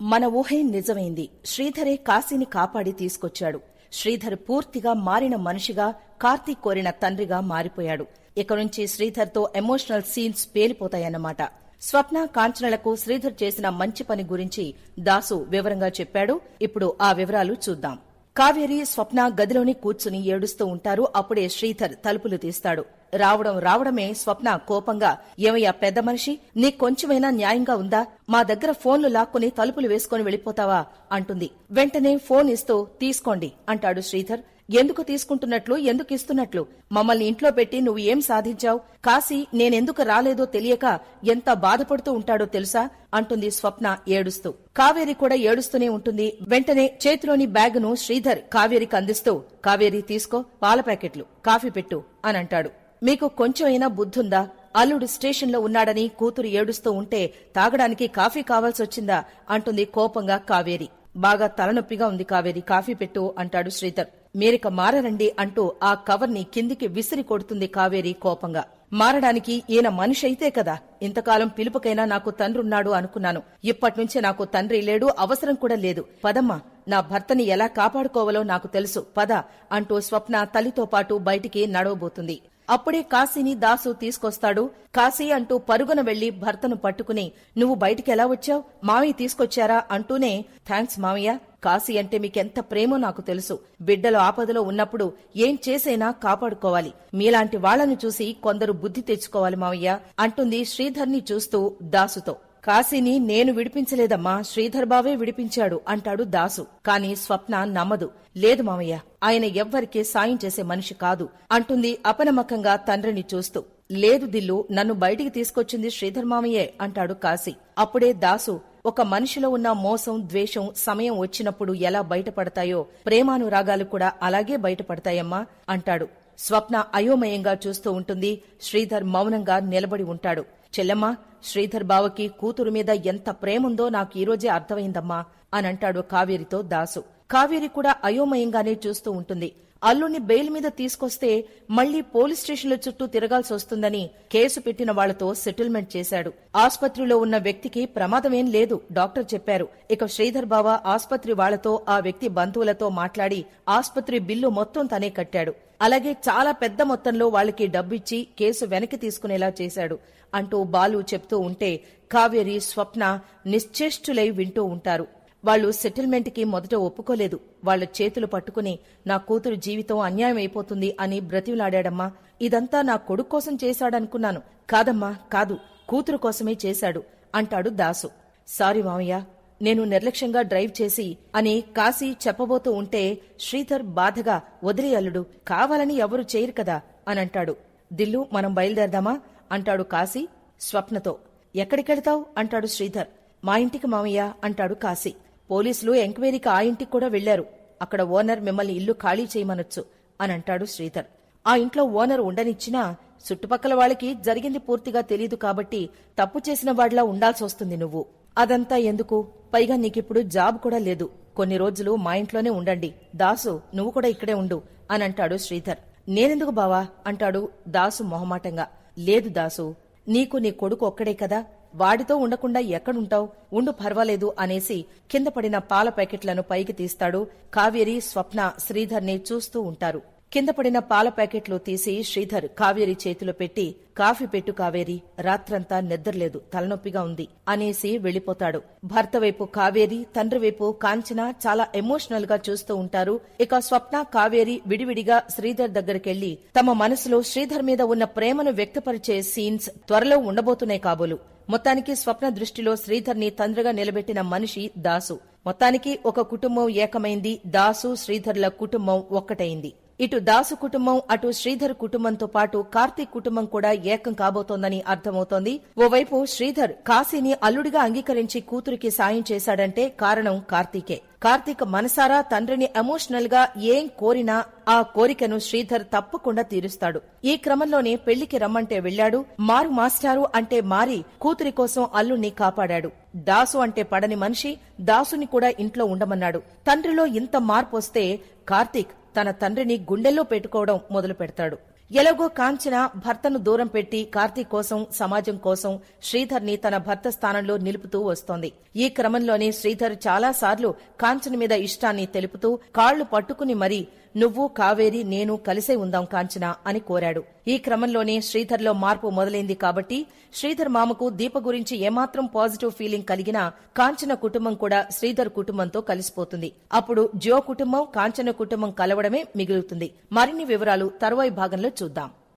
మన ఊహే నిజమైంది. శ్రీధరే కాశీని కాపాడి తీసుకొచ్చాడు. శ్రీధర్ పూర్తిగా మారిన మనిషిగా కార్తీక్ కోరిన తండ్రిగా మారిపోయాడు. ఇక నుంచి శ్రీధర్తో ఎమోషనల్ సీన్స్ పేలిపోతాయన్నమాట. స్వప్న కాంచనలకు శ్రీధర్ చేసిన మంచి పని గురించి దాసు వివరంగా చెప్పాడు. ఇప్పుడు ఆ వివరాలు చూద్దాం. కావేరి స్వప్న గదిలోని కూర్చుని ఏడుస్తూ ఉంటారు. అప్పుడే శ్రీధర్ తలుపులు తీస్తాడు. రావడం రావడమే స్వప్న కోపంగా ఏమయ్యా పెద్ద మనిషి? నీ కొంచెమైనా న్యాయంగా ఉందా? మా దగ్గర ఫోన్లు లాక్కుని తలుపులు వేసుకుని వెళ్ళిపోతావా? అంటుంది. వెంటనే ఫోన్ ఇస్తూ తీసుకోండి అంటాడు శ్రీధర్. ఎందుకు తీసుకుంటున్నట్లు ఎందుకు ఇస్తున్నట్లు? మమ్మల్ని ఇంట్లో పెట్టి నువ్వు ఏం సాధించావు? కాశీ నేనెందుకు రాలేదో తెలియక ఎంత బాధపడుతూ ఉంటాడో తెలుసా? అంటుంది స్వప్న ఏడుస్తూ. కావేరి కూడా ఏడుస్తూనే ఉంటుంది. వెంటనే చేతిలోని బ్యాగును శ్రీధర్ కావేరికి అందిస్తూ కావేరి తీసుకో పాల ప్యాకెట్లు కాఫీ పెట్టు అని అంటాడు. మీకు కొంచెమైనా బుద్ధుందా? అల్లుడు స్టేషన్లో ఉన్నాడని కూతురు ఏడుస్తూ ఉంటే తాగడానికి కాఫీ కావాల్సొచ్చిందా అంటుంది కోపంగా కావేరి. బాగా తలనొప్పిగా ఉంది కావేరి కాఫీ పెట్టు అంటాడు శ్రీధర్. మీరిక మారరండి అంటూ ఆ కవర్ని కిందికి విసిరి కొడుతుంది కావేరి కోపంగా. మారడానికి ఈయన మనిషి అయితే కదా. ఇంతకాలం పిలుపుకైనా నాకు తండ్రున్నాడు అనుకున్నాను. ఇప్పటినుంచే నాకు తండ్రి లేడు అవసరం కూడా లేదు. పదమ్మా నా భర్తని ఎలా కాపాడుకోవాలో నాకు తెలుసు. పద అంటూ స్వప్న తల్లితో పాటు బయటికి నడవబోతుంది. అప్పుడే కాశీని దాసు తీసుకొస్తాడు. కాశీ అంటూ పరుగున వెళ్ళి భర్తను పట్టుకుని నువ్వు బయటికి ఎలా వచ్చావు? మావయ్య తీసుకొచ్చారా? అంటూనే థ్యాంక్స్ మావయ్య. కాశీ అంటే మీకెంత ప్రేమో నాకు తెలుసు. బిడ్డలు ఆపదలో ఉన్నప్పుడు ఏం చేసైనా కాపాడుకోవాలి. మీలాంటి వాళ్ళను చూసి కొందరు బుద్ధి తెచ్చుకోవాలి మావయ్య అంటుంది శ్రీధర్ని చూస్తూ దాసుతో. కాశీని నేను విడిపించలేదమ్మా శ్రీధర్బావే విడిపించాడు అంటాడు దాసు. కాని స్వప్న నమ్మదు. లేదు మామయ్య ఆయన ఎవ్వరికీ సాయం చేసే మనిషి కాదు అంటుంది అపనమ్మకంగా తండ్రిని చూస్తూ. లేదు దిల్లు నన్ను బయటికి తీసుకొచ్చింది శ్రీధర్ మామయ్యే అంటాడు కాశీ. అప్పుడే దాసు ఒక మనిషిలో ఉన్న మోసం ద్వేషం సమయం వచ్చినప్పుడు ఎలా బయటపడతాయో ప్రేమానురాగాలు కూడా అలాగే బయటపడతాయమ్మా అంటాడు. స్వప్న అయోమయంగా చూస్తూ ఉంటుంది శ్రీధర్ మౌనంగా నిలబడి ఉంటాడు. చెల్లెమ్మా శ్రీధర్ బావకి కూతురు మీద ఎంత ప్రేముందో నాకు ఈరోజే అర్థమైందమ్మా అనంటాడు కావేరితో దాసు. కావేరి కూడా అయోమయంగానే చూస్తూ ఉంటుంది. అల్లుణ్ణి బెయిల్ మీద తీసుకొస్తే మళ్ళీ పోలీస్ స్టేషన్ల చుట్టూ తిరగాల్సి వస్తుందని కేసు పెట్టిన వాళ్ళతో సెటిల్మెంట్ చేశాడు. ఆస్పత్రిలో ఉన్న వ్యక్తికి ప్రమాదమేం లేదు డాక్టర్ చెప్పారు. ఇక శ్రీధర్ బావ ఆస్పత్రి వాళ్ళతో ఆ వ్యక్తి బంధువులతో మాట్లాడి ఆస్పత్రి బిల్లు మొత్తం తనే కట్టాడు. అలాగే చాలా పెద్ద మొత్తంలో వాళ్ళకి డబ్బిచ్చి కేసు వెనక్కి తీసుకునేలా చేశాడు. అంటూ బాలు చెప్తూ ఉంటే కావేరి స్వప్న నిశ్చేష్టులై వింటూ ఉంటారు. వాళ్ళు సెటిల్మెంట్కి మొదట ఒప్పుకోలేదు. వాళ్ళ చేతులు పట్టుకుని నా కూతురు జీవితం అన్యాయం అయిపోతుంది అని బ్రతిలాడాడమ్మా ఇదంతా నా కొడుకు కోసం చేశాడనుకున్నాను. కాదమ్మా కాదు కూతురు కోసమే చేశాడు అంటాడు దాసు. సారీ మామయ్య నేను నిర్లక్ష్యంగా డ్రైవ్ చేసి అని కాశీ చెప్పబోతూ ఉంటే శ్రీధర్ బాధగా వదిలే అల్లుడు కావాలని ఎవరు చేయరు కదా అని అంటాడు. దిల్లు మనం బయలుదేరదామా? అంటాడు కాశీ స్వప్నతో. ఎక్కడికెళ్తావు? అంటాడు శ్రీధర్. మా ఇంటికి మామయ్య అంటాడు కాశీ. పోలీసులు ఎంక్వైరీకి ఆ ఇంటికి కూడా వెళ్ళారు అక్కడ ఓనర్ మిమ్మల్ని ఇల్లు ఖాళీ చేయమనొచ్చు అని అంటాడు శ్రీధర్. ఆ ఇంట్లో ఓనర్ ఉండనిచ్చినా చుట్టుపక్కల వాళ్ళకి జరిగింది పూర్తిగా తెలియదు కాబట్టి తప్పు చేసిన వాడిలా ఉండాల్సి వస్తుంది నువ్వు. అదంతా ఎందుకు? పైగా నీకిప్పుడు జాబ్ కూడా లేదు. కొన్ని రోజులు మా ఇంట్లోనే ఉండండి. దాసు నువ్వు కూడా ఇక్కడే ఉండు అని అంటాడు శ్రీధర్. నేనెందుకు బావా? అంటాడు దాసు మొహమాటంగా. లేదు దాసు నీకు నీ కొడుకు ఒక్కడే కదా వాడితో ఉండకుండా ఎక్కడుంటావు? ఉండు పర్వాలేదు అనేసి కింద పడిన పాల ప్యాకెట్లను పైకి తీస్తాడు. కావేరి స్వప్న శ్రీధర్ని చూస్తూ ఉంటారు. కింద పడిన పాల ప్యాకెట్లు తీసి శ్రీధర్ కావేరి చేతిలో పెట్టి కాఫీ పెట్టు కావేరి రాత్రంతా నిద్రలేదు తలనొప్పిగా ఉంది అనేసి వెళ్ళిపోతాడు భర్త వైపు కావేరి తండ్రి వైపు కాంచన చాలా ఎమోషనల్గా చూస్తూ ఉంటారు. ఇక స్వప్న కావేరి విడివిడిగా శ్రీధర్ దగ్గరికెళ్ళి తమ మనసులో శ్రీధర్ మీద ఉన్న ప్రేమను వ్యక్తపరిచే సీన్స్ త్వరలో ఉండబోతున్నాయి కాబోలు. మొత్తానికి స్వప్న దృష్టిలో శ్రీధర్ని తండ్రిగా నిలబెట్టిన మనిషి దాసు. మొత్తానికి ఒక కుటుంబం ఏకమైంది. దాసు శ్రీధర్ల కుటుంబం ఒక్కటైంది. ఇటు దాసు కుటుంబం అటు శ్రీధర్ కుటుంబంతో పాటు కార్తీక్ కుటుంబం కూడా ఏకం కాబోతోందని అర్థమవుతోంది. ఓవైపు శ్రీధర్ కాశీని అల్లుడిగా అంగీకరించి కూతురికి సాయం చేశాడంటే కారణం కార్తీకే. కార్తీక్ మనసారా తండ్రిని ఎమోషనల్గా ఏం కోరినా ఆ కోరికను శ్రీధర్ తప్పకుండా తీరుస్తాడు. ఈ క్రమంలోనే పెళ్ళికి రమ్మంటే వెళ్ళాడు మారు మాస్టారు అంటే మారి కూతురి కోసం అల్లుణ్ణి కాపాడాడు. దాసు అంటే పడని మనిషి దాసుని కూడా ఇంట్లో ఉండమన్నాడు. తండ్రిలో ఇంత మార్పు వస్తే కార్తీక్ తన తండ్రిని గుండెల్లో పెట్టుకోవడం మొదలు పెడతాడు ఎలాగో కాంచన భర్తను దూరం పెట్టి కార్తీక్ కోసం సమాజం కోసం శ్రీధర్ని తన భర్త స్థానంలో నిలుపుతూ వస్తోంది. ఈ క్రమంలోనే శ్రీధర్ చాలాసార్లు కాంచన మీద ఇష్టాన్ని తెలుపుతూ కాళ్ళు పట్టుకుని మరీ నువ్వు కావేరి నేను కలిసే ఉందాం కాంచన అని కోరాడు. ఈ క్రమంలోనే శ్రీధర్లో మార్పు మొదలైంది కాబట్టి శ్రీధర్ మామకు దీప గురించి ఏమాత్రం పాజిటివ్ ఫీలింగ్ కలిగినా కాంచన కుటుంబం కూడా శ్రీధర్ కుటుంబంతో కలిసిపోతుంది. అప్పుడు జో కుటుంబం కాంచన కుటుంబం కలవడమే మిగులుతుంది. మరిన్ని వివరాలు తరువాయి భాగంలో చూద్దాం.